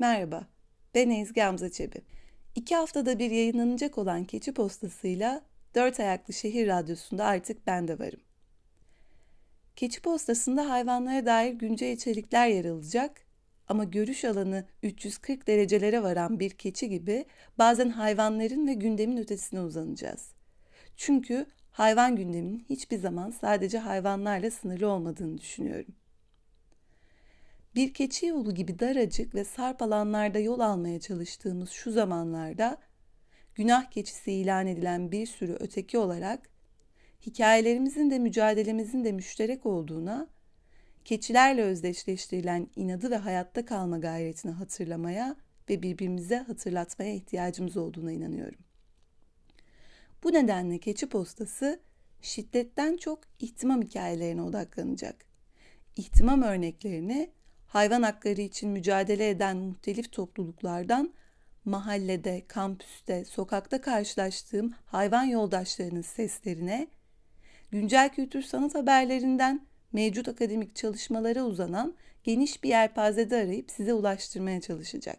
Merhaba, ben Ezgi Hamza Çebi. İki haftada bir yayınlanacak olan Keçi Postası'yla Dört Ayaklı Şehir Radyosu'nda artık ben de varım. Keçi Postası'nda hayvanlara dair güncel içerikler yer alacak ama görüş alanı 340 derecelere varan bir keçi gibi bazen hayvanların ve gündemin ötesine uzanacağız. Çünkü hayvan gündeminin hiçbir zaman sadece hayvanlarla sınırlı olmadığını düşünüyorum. Bir keçi yolu gibi daracık ve sarp alanlarda yol almaya çalıştığımız şu zamanlarda günah keçisi ilan edilen bir sürü öteki olarak hikayelerimizin de mücadelemizin de müşterek olduğuna, keçilerle özdeşleştirilen inadı ve hayatta kalma gayretini hatırlamaya ve birbirimize hatırlatmaya ihtiyacımız olduğuna inanıyorum. Bu nedenle keçi postası şiddetten çok ihtimam hikayelerine odaklanacak. İhtimam örneklerini hayvan hakları için mücadele eden muhtelif topluluklardan mahallede, kampüste, sokakta karşılaştığım hayvan yoldaşlarının seslerine, güncel kültür sanat haberlerinden mevcut akademik çalışmalara uzanan geniş bir yelpazede arayıp size ulaştırmaya çalışacak.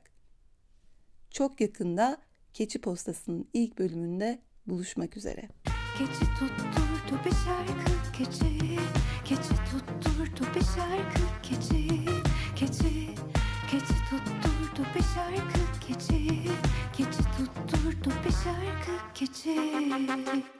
Çok yakında Keçi Postası'nın ilk bölümünde buluşmak üzere. Keçi tutturdu bir şarkı keçi Keçi tutturdu bir şarkı keçi keçi Keçi tutturdu bir şarkı keçi